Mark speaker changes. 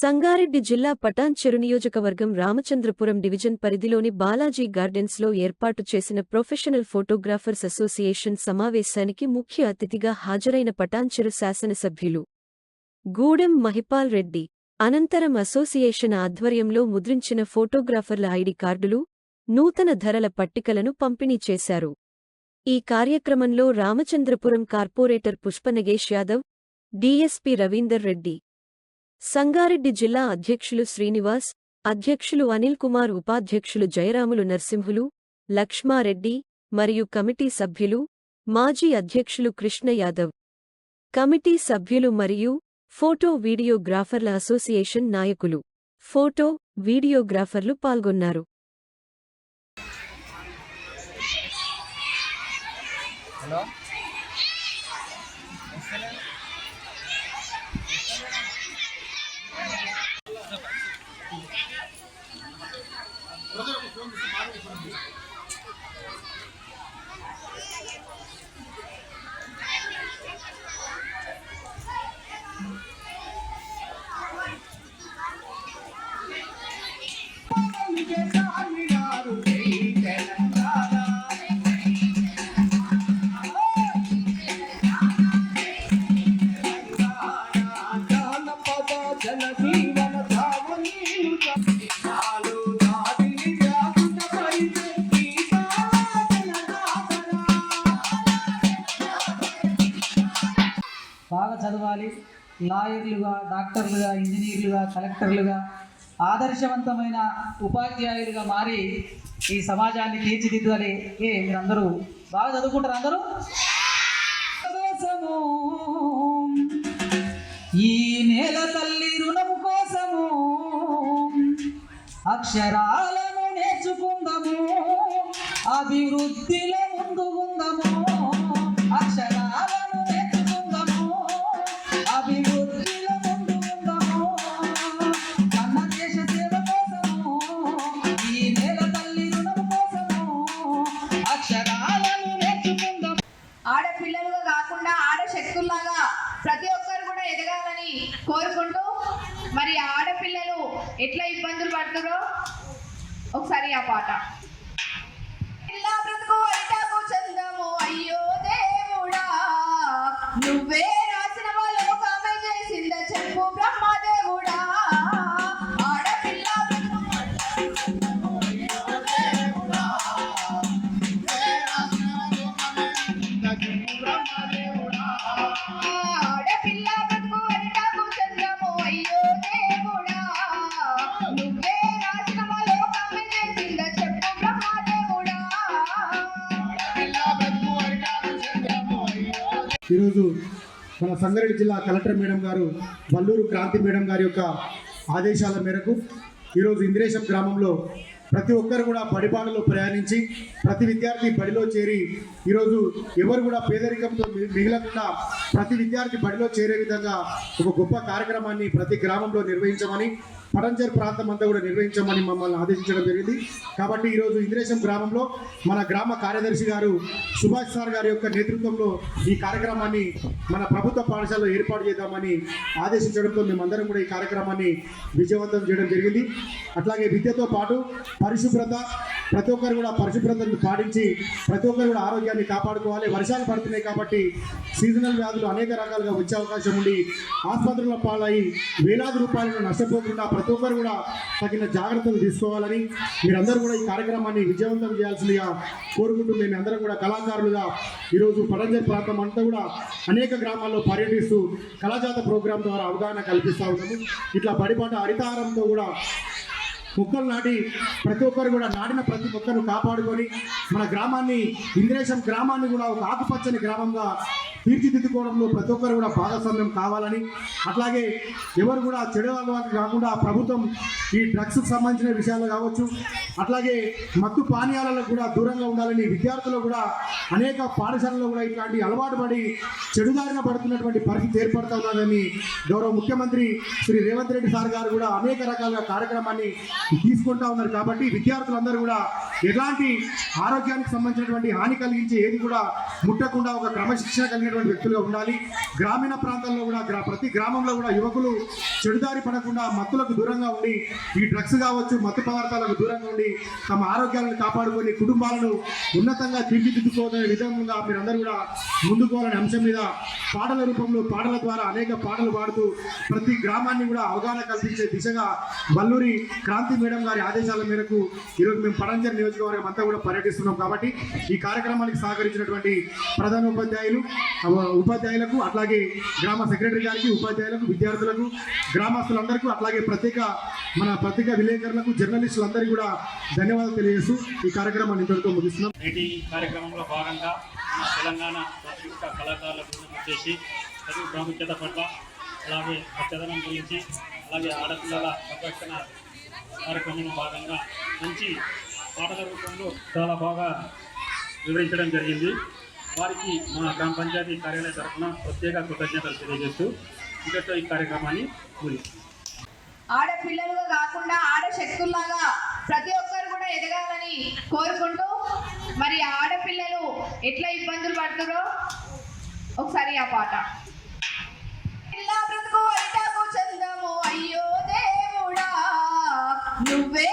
Speaker 1: సంగారెడ్డి జిల్లా పటాన్చెరు నియోజకవర్గం రామచంద్రపురం డివిజన్ పరిధిలోని బాలాజీ గార్డెన్స్లో ఏర్పాటు చేసిన ప్రొఫెషనల్ ఫోటోగ్రాఫర్స్ అసోసియేషన్ సమావేశానికి ముఖ్య అతిథిగా హాజరైన పటాన్చెరు శాసనసభ్యులు గూడెం మహిపాల్ రెడ్డి. అనంతరం అసోసియేషన్ ఆధ్వర్యంలో ముద్రించిన ఫోటోగ్రాఫర్ల ఐడి కార్డులు నూతన ధరల పట్టికలను పంపిణీ చేశారు. ఈ కార్యక్రమంలో రామచంద్రపురం కార్పొరేటర్ పుష్పనగేష్ యాదవ్ డీఎస్పీ రవీందర్ రెడ్డి సంగారెడ్డి జిల్లా అధ్యక్షులు శ్రీనివాస్ అధ్యక్షులు అనిల్ కుమార్ ఉపాధ్యక్షులు జయరాములు నర్సింహులు లక్ష్మారెడ్డి మరియు కమిటీ సభ్యులు మాజీ అధ్యక్షులు కృష్ణ యాదవ్. కమిటీ సభ్యులు మరియు ఫోటో వీడియోగ్రాఫర్ల అసోసియేషన్ నాయకులు. ఫోటో వీడియోగ్రాఫర్లు పాల్గొన్నారు.
Speaker 2: హలో.
Speaker 3: ఉండాలి లాయర్లుగా డాక్టర్లుగా ఇంజనీర్లుగా కలెక్టర్లుగా ఆదర్శవంతమైన ఉపాధ్యాయులుగా మారి ఈ సమాజాన్ని తీర్చిదిద్దాలి ఏ మీరందరూ బాగా చదువుకుంటారు అందరూ? కోసము ఈ నేల తల్లి రుణము కోసము అక్షరాలను నేర్చుకుందాము అభివృద్ధిలో
Speaker 4: కోరుకుంటూ మరి ఆడపిల్లలు ఎట్లా ఇబ్బందులు పడుతుందో ఒకసారి ఆ పాట. బ్రతుకు అయ్యో దేవుడా నువ్వే
Speaker 5: ఈరోజు మన సంగారెడ్డి జిల్లా కలెక్టర్ మేడం గారు వల్లూరు క్రాంతి మేడం గారి యొక్క ఆదేశాల మేరకు ఈరోజు ఇంద్రేశం గ్రామంలో ప్రతి ఒక్కరు కూడా బడిబాటలో ప్రయాణించి ప్రతి విద్యార్థి బడిలో చేరి ఈరోజు ఎవరు కూడా పేదరికంతో మి- మిగలకుండా ప్రతి విద్యార్థి బడిలో చేరే విధంగా ఒక గొప్ప కార్యక్రమాన్ని ప్రతి గ్రామంలో నిర్వహించమని పడంజర్ ప్రాంతం అంతా కూడా నిర్వహించమని మమ్మల్ని ఆదేశించడం జరిగింది. కాబట్టి ఈరోజు ఇంద్రేశం గ్రామంలో మన గ్రామ కార్యదర్శి గారు సుభాష్ సార్ గారి యొక్క నేతృత్వంలో ఈ కార్యక్రమాన్ని మన ప్రభుత్వ పాఠశాలలో ఏర్పాటు చేద్దామని ఆదేశించడంతో మేమందరం కూడా ఈ కార్యక్రమాన్ని విజయవంతం చేయడం జరిగింది. అట్లాగే విద్యతో పాటు పరిశుభ్రత ప్రతి ఒక్కరు కూడా పరిశుభ్రతను పాటించి ప్రతి ఒక్కరు కూడా ఆరోగ్యాన్ని కాపాడుకోవాలి. వర్షాలు పడుతున్నాయి కాబట్టి సీజనల్ వ్యాధులు అనేక రకాలుగా వచ్చే అవకాశం ఉండి ఆసుపత్రుల పాలై వేలాది రూపాయలను నష్టపోకుండా ప్రతి ఒక్కరు కూడా తగిన జాగ్రత్తలు తీసుకోవాలని మీరందరూ కూడా ఈ కార్యక్రమాన్ని విజయవంతం చేయాల్సిందిగా కోరుకుంటూ మేము అందరం కూడా కళాకారులుగా ఈరోజు పడంజర్ ప్రాంతం అంతా కూడా అనేక గ్రామాల్లో పర్యటిస్తూ కళాజాత ప్రోగ్రాం ద్వారా అవగాహన కల్పిస్తూ ఉన్నాము. ఇట్లా బడిపాట హరితహారంతో కూడా మొక్కలు నాటి ప్రతి ఒక్కరు కూడా నాటిన ప్రతి మొక్కను కాపాడుకొని మన గ్రామాన్ని ఇంద్రేశం గ్రామాన్ని కూడా ఒక ఆకుపచ్చని గ్రామంగా తీర్చిదిద్దుకోవడంలో ప్రతి ఒక్కరు కూడా భాగస్వామ్యం కావాలని అట్లాగే ఎవరు కూడా చెడు అలవాటు కాకుండా ప్రభుత్వం ఈ డ్రగ్స్కి సంబంధించిన విషయాలు కావచ్చు అట్లాగే మత్తు పానీయాలకు కూడా దూరంగా ఉండాలని విద్యార్థులు కూడా అనేక పాఠశాలలో కూడా ఇట్లాంటి అలవాటు పడి చెడుదారిన పడుతున్నటువంటి పరిస్థితి ఏర్పడుతూ ఉన్నదని గౌరవ ముఖ్యమంత్రి శ్రీ రేవంత్ రెడ్డి సార్ గారు కూడా అనేక రకాల కార్యక్రమాన్ని తీసుకుంటా ఉన్నారు కాబట్టి విద్యార్థులందరూ కూడా ఎలాంటి ఆరోగ్యానికి సంబంధించినటువంటి హాని కలిగించే ఏది కూడా ముట్టకుండా ఒక క్రమశిక్షణ కలిగినటువంటి వ్యక్తులుగా ఉండాలి. గ్రామీణ ప్రాంతాల్లో కూడా గ్రా- ప్రతి గ్రామంలో కూడా యువకులు చెడుదారి పడకుండా మత్తులకు దూరంగా ఉండి ఈ డ్రగ్స్ కావచ్చు మత్తు పదార్థాలకు దూరంగా ఉండి తమ ఆరోగ్యాలను కాపాడుకొని కుటుంబాలను ఉన్నతంగా తీర్చిదిద్దుకోదనే విధంగా మీరందరూ కూడా ముందుకోవాలనే అంశం మీద పాటల రూపంలో పాటల ద్వారా అనేక పాటలు పాడుతూ ప్రతి గ్రామాన్ని కూడా అవగాహన కల్పించే దిశగా వల్లూరి క్రాంతి మేడం గారి ఆదేశాల మేరకు ఈరోజు మేము పడంజర్ నియోజకవర్గం అంతా కూడా పర్యటిస్తున్నాం కాబట్టి ఈ కార్యక్రమానికి సహకరించినటువంటి ప్రధాన ఉపాధ్యాయులు ఉపాధ్యాయులకు అట్లాగే గ్రామ సెక్రటరీ గారికి ఉపాధ్యాయులకు విద్యార్థులకు గ్రామస్తులందరికీ అట్లాగే ప్రత్యేక మన పత్రికా విలేకరులకు జర్నలిస్టులందరికీ కూడా ధన్యవాదాలు తెలియజేస్తూ ఈ కార్యక్రమాన్ని ఇంతటితో ముగిస్తున్నాం.
Speaker 2: నేటి కార్యక్రమంలో భాగంగా మన తెలంగాణ పత్రికా కళాకారుల బృందం వచ్చేసి చదువు ప్రాముఖ్యత పట్ల అలాగే పచ్చదనం గురించి అలాగే ఆడపిల్లల సంరక్షణ కార్యక్రమంలో భాగంగా మంచి పాటల రూపంలో చాలా బాగా వివరించడం జరిగింది. వారికి మన గ్రామ పంచాయతీ కార్యాలయ తరఫున ప్రత్యేక కృతజ్ఞతలు తెలియజేస్తూ ఇంతటితో ఈ కార్యక్రమాన్ని ముగిస్తాం
Speaker 4: ఆడపిల్లలుగా కాకుండా ఆడ శక్తుల్లాగా ప్రతి ఒక్కరు కూడా ఎదగాలని కోరుకుంటూ మరి ఆడపిల్లలు ఎట్లా ఇబ్బందులు పడుతురో ఒకసారి ఆ పాట. బ్రతుకు అయ్యో దేవుడా నువ్వే